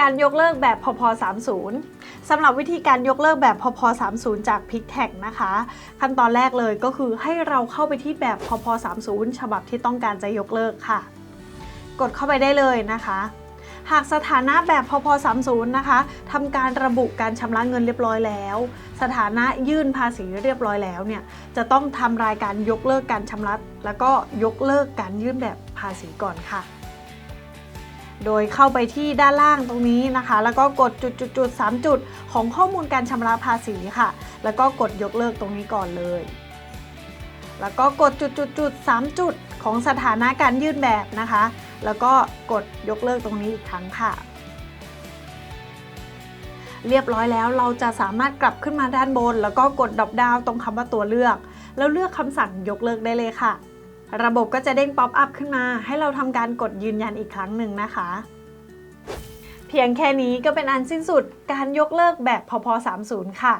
การยกเลิกแบบพพ30สำหรับวิธีการยกเลิกแบบพพ30จาก p i c t a g นะคะ ขั้นตอนแรกเลยก็คือให้เราเข้าไปที่แบบพพ30ฉบับที่ต้องการจะยกเลิกค่ะ กดเข้าไปได้เลยนะคะ หากสถานะแบบพพ30นะคะทำการระบุการชำระเงินเรียบร้อยแล้ว สถานะยื่นภาษีเรียบร้อยแล้วเนี่ยจะต้องทำรายการยกเลิกการชำระแล้วก็ยกเลิกการยื่นแบบภาษีก่อนค่ะ โดยเข้าไปที่ด้านล่างตรงนี้นะคะ แล้วก็กดจุดจุดจุดสามจุดของข้อมูลการชำระภาษีค่ะ แล้วก็กดยกเลิกตรงนี้ก่อนเลย แล้วก็กดจุดจุดจุดสามจุดของสถานะการยื่นแบบนะคะ แล้วก็กดยกเลิกตรงนี้อีกครั้งค่ะ เรียบร้อยแล้วเราจะสามารถกลับขึ้นมาด้านบน แล้วก็กดดรอปดาวตรงคำว่าตัวเลือก แล้วเลือกคำสั่งยกเลิกได้เลยค่ะ ระบบก็จะเด้งป๊อปอัพขึ้นมา ให้เราทำการกดยืนยันอีกครั้งหนึ่งนะคะ เพียงแค่นี้ก็เป็นอันสิ้นสุดการยกเลิกแบบพพ30 ค่ะ